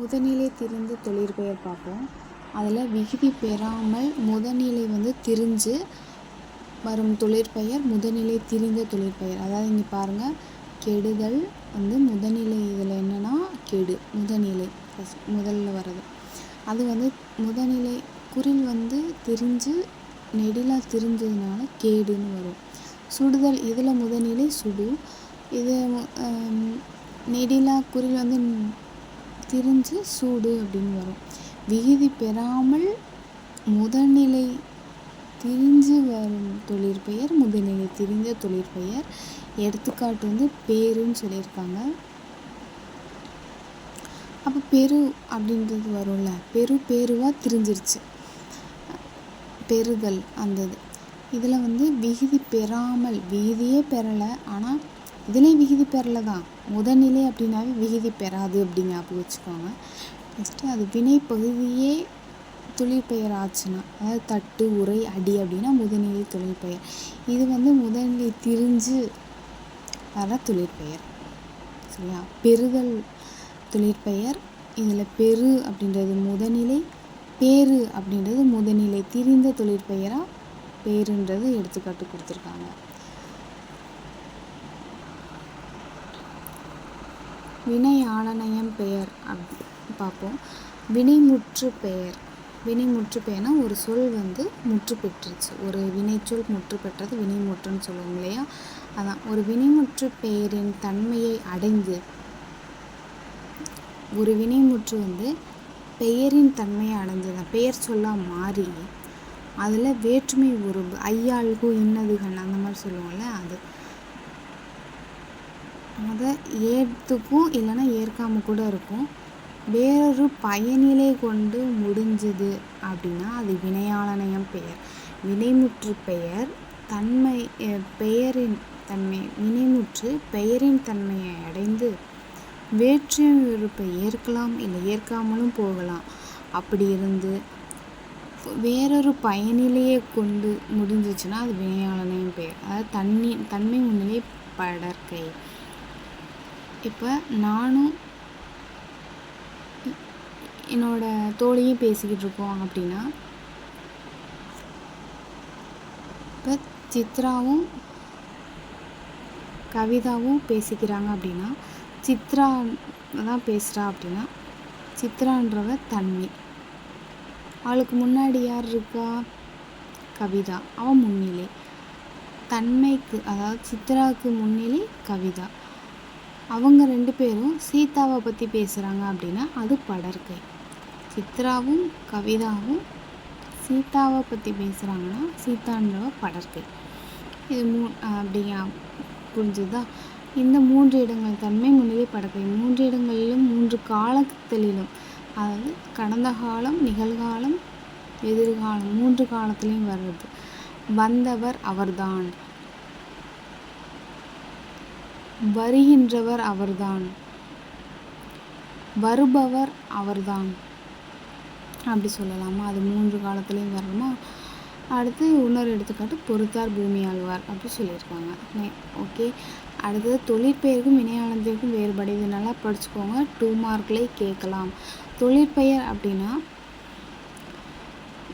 முதநிலை திரிந்து தொழிற்பெயர் பார்ப்போம். அதில் விகுதி பெறாமல் முதநிலை வந்து திரிஞ்சு வரும் தொழிற்பெயர் முதநிலை திரிந்த தொழிற்பெயர். அதாவது இங்கே பாருங்கள் கெடுதல் வந்து முதநிலை இதில் என்னென்னா கெடு முதநிலை ஃபஸ்ட் முதல்ல வர்றது. அது வந்து முதநிலை குறில் வந்து திரிஞ்சு நெடிலாக திரிஞ்சதுனால கேடுன்னு வரும். சுடுதல் இதில் முதநிலை சுடு. இது நெடிலா குறில் வந்து திரிஞ்சு சூடு அப்படின்னு வரும். விகுதி பெறாமல் முதநிலை திரிஞ்சு வரும் தொழிற்பெயர் முதுநிலை திரிஞ்ச தொழிற்பெயர் எடுத்துக்காட்டு வந்து பேருன்னு சொல்லியிருக்காங்க. அப்போ பெரு அப்படின்றது வரும்ல. பெரு பேருவாக திரிஞ்சிருச்சு. பெறுதல் அந்த இது. இதில் வந்து விகுதி பெறாமல் விகுதியே பெறலை ஆனால் இதுலேயும் விகுதி பெறல தான். முதநிலை அப்படின்னாவே விகுதி பெறாது அப்படி வச்சுக்கோங்க. நெக்ஸ்ட்டு அது வினை பகுதியே தொழிற்பெயர் ஆச்சுன்னா அதாவது தட்டு உரை அடி அப்படின்னா முதநிலை தொழிற்பெயர் இது வந்து முதநிலை திரிஞ்சு வர தொழிற்பெயர் சரியா? பெறுதல் தொழிற்பெயர் இதில் பெரு அப்படின்றது முதநிலை பேரு அப்படின்றது முதநிலை திரிந்த தொழிற்பெயராக பேருன்றது எடுத்துக்காட்டு கொடுத்துருக்காங்க. வினை ஆலனயம் பெயர். அப் பார்ப்போம். வினைமுற்று பெயர். வினைமுற்று பெயர்னா ஒரு சொல் வந்து முற்று பெற்றுச்சு. ஒரு வினைச்சொல் முற்று பெற்றது வினைமுற்றுன்னு சொல்லுவோம் இல்லையா? அதான். ஒரு வினைமுற்று பெயரின் தன்மையை அடைந்து ஒரு வினைமுற்று வந்து பெயரின் தன்மையை அடைஞ்சது பெயர் சொல்லாக மாறி அதில் வேற்றுமை உருவு ஐயாள்கு இன்னதுகள் அந்த மாதிரி சொல்லுவோம்ல அது. அதை ஏற்றுக்கும் இல்லைன்னா ஏற்காமல் கூட இருக்கும். வேறொரு பயனிலை கொண்டு முடிஞ்சது அப்படின்னா அது வினையாளனயம் பெயர். வினைமுற்று பெயர் தன்மை பெயரின் தன்மை வினைமுற்று பெயரின் தன்மையை அடைந்து வேற்று விருப்பை ஏற்கலாம் இல்லை ஏற்காமலும் போகலாம். அப்படி இருந்து வேறொரு பயனிலையை கொண்டு முடிஞ்சிச்சுன்னா அது வினையாளனையும் பெயர். அதாவது தண்ணி தன்மை முன்னிலை படற்கை. இப்போ நானும் என்னோட தோழியும் பேசிக்கிட்டு இருக்கோம் அப்படின்னா இப்போ சித்ராவும் கவிதாவும் பேசிக்கிறாங்க அப்படின்னா சித்ரா தான் பேசுகிறா அப்படின்னா சித்ரான்றவ தன்மை. அவளுக்கு முன்னாடி யார் இருக்கா? கவிதா. அவன் முன்னிலை. தன்மைக்கு அதாவது சித்ராவுக்கு முன்னிலை கவிதா. அவங்க ரெண்டு பேரும் சீதாவை பற்றி பேசுகிறாங்க அப்படின்னா அது படற்கை. சித்ராவும் கவிதாவும் சீதாவை பற்றி பேசுகிறாங்கன்னா சீதான்றவ படற்கை. இது மூ அப்படியா? புரிஞ்சுதா? இந்த மூன்று இடங்கள் தன்மை முன்னிலை படற்கை. மூன்று இடங்களிலும் மூன்று காலத்திலும் அதாவது கடந்த காலம் நிகழ்காலம் எதிர்காலம் மூன்று காலத்துலேயும் வர்றது வந்தவர் அவர்தான். வருகின்றவர் அவர்தான். வருபவர் அவர்தான். அப்படி சொல்லலாமா? அது மூன்று காலத்துலேயும் வரணுமா? அடுத்து இன்னொரு எடுத்துக்காட்டு பொறுத்தார் பூமி ஆழ்வார் அப்படி சொல்லியிருக்காங்க. ஓகே. அடுத்தது தொழிற்பெயருக்கும் வினையாளத்திற்கும் வேறுபாடு இது நல்லா படிச்சுக்கோங்க. டூ மார்க்லேயே கேட்கலாம். தொழிற்பெயர் அப்படின்னா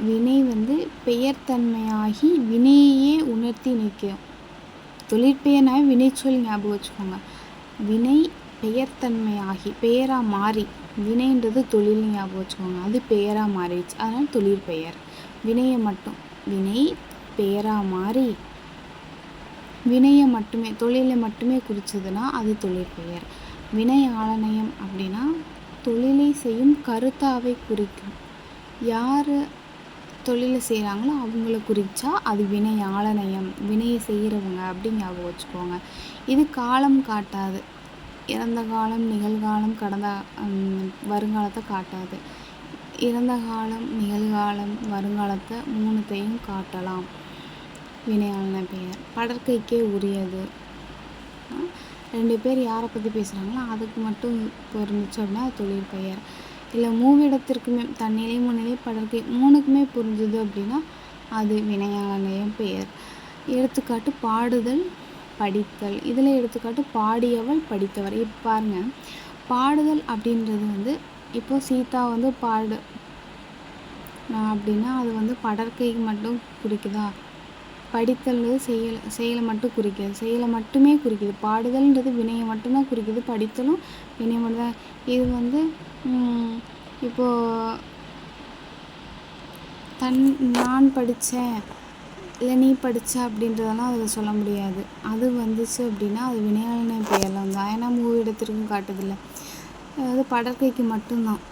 வினை வந்து பெயர்த்தன்மையாகி வினையே உணர்த்தி நிற்கும். தொழிற்பெயர்னாவே வினைச்சொல் ஞாபகம் வச்சுக்கோங்க. வினை பெயர்த்தன்மையாகி பெயராக மாறி வினைன்றது தொழில் ஞாபகம் வச்சுக்கோங்க. அது பெயராக மாறிடுச்சு. அதனால் தொழிற்பெயர். வினையை மட்டும் வினை பெயராக மாறி வினையை மட்டுமே தொழிலை மட்டுமே குறித்ததுன்னா அது தொழிற்பெயர். வினை ஆளநயம் அப்படின்னா தொழிலை செய்யும் கருத்தாவை குறிக்கும். யார் தொழிலை செய்கிறாங்களோ அவங்கள குறித்தா அது வினை ஆளநயம் வினையை செய்கிறவங்க அப்படின்னு ஞாபகம் வச்சுக்கோங்க. இது காலம் காட்டாது. இறந்த காலம் நிகழ்காலம் கடந்த வருங்காலத்தை காட்டாது. இறந்த காலம் நிகழ்காலம் வருங்காலத்தை மூணுத்தையும் காட்டலாம். வினையாளன பெயர். படற்கைக்கே உரியது. ரெண்டு பேர் யாரை பற்றி பேசுகிறாங்களோ அதுக்கு மட்டும் பொருந்துச்சு அப்படின்னா தொழில் பெயர். இல்லை மூவிடத்திற்குமே தன்னிலை முன்னிலை படற்கை மூணுக்குமே புரிஞ்சுது அப்படின்னா அது வினையாளனையும் பெயர். எடுத்துக்காட்டு பாடுதல் படித்தல். இதில் எடுத்துக்காட்டு பாடியவள் படித்தவர். இப்போ பாருங்கள் பாடுதல் அப்படின்றது வந்து இப்போ சீதா வந்து பாடு அப்படின்னா அது வந்து படற்கைக்கு மட்டும் குறிக்குதா? படித்தல் செயல் செயலை மட்டும் குறிக்காது செயலை மட்டுமே குறிக்குது பாடுதல்ன்றது வினையை மட்டும்தான் குறிக்குது படித்தலும் வினையை மட்டும்தான். இது வந்து இப்போது தன் நான் படித்தேன் இல்லை நீ படித்த அப்படின்றதெல்லாம் அதில் சொல்ல முடியாது. அது வந்துச்சு அப்படின்னா அது வினையாளனை பெயரில் தான் ஏன்னா மூவி இடத்திற்கும் காட்டுதில்லை அதாவது படற்கைக்கு மட்டும்தான்.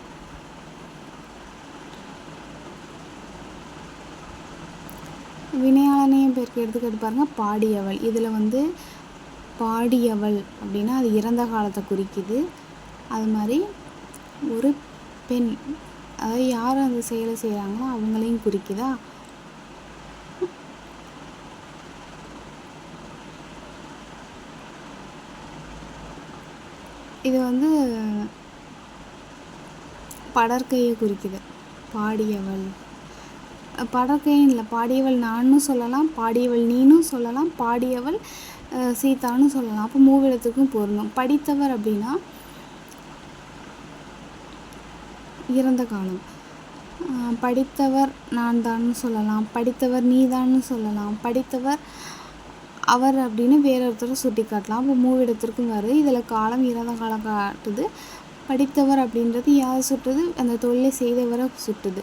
வினையாளனையும் பேருக்கு எடுத்துக்கிட்டு பாருங்கள் பாடியவள். இதில் வந்து பாடியவள் அப்படின்னா அது இறந்த காலத்தை குறிக்குது. அது மாதிரி ஒரு பெண் அதாவது யார் அந்த செயலை செய்கிறாங்களோ அவங்களையும் குறிக்குதா? இது வந்து படற்கையை குறிக்குது. பாடியவள். படக்கையும் இல்லை. பாடியவள் நானும் சொல்லலாம் பாடியவள் நீனும் சொல்லலாம் பாடியவள் சீதான்னு சொல்லலாம். அப்போ மூவிடத்துக்கும் பொருந்தும். படித்தவர் அப்படின்னா இறந்த காலம். படித்தவர் நான் தான்னு சொல்லலாம். படித்தவர் நீ தான்னு சொல்லலாம். படித்தவர் அவர் அப்படின்னு வேற ஒருத்தரை சுட்டி காட்டலாம் அப்போ மூவிடத்திற்கும் வருது இதில் காலம் இறந்த காலம் காட்டுது. படித்தவர் அப்படின்றது யார் சுட்டுது? அந்த தொழிலை செய்தவரை சுட்டுது.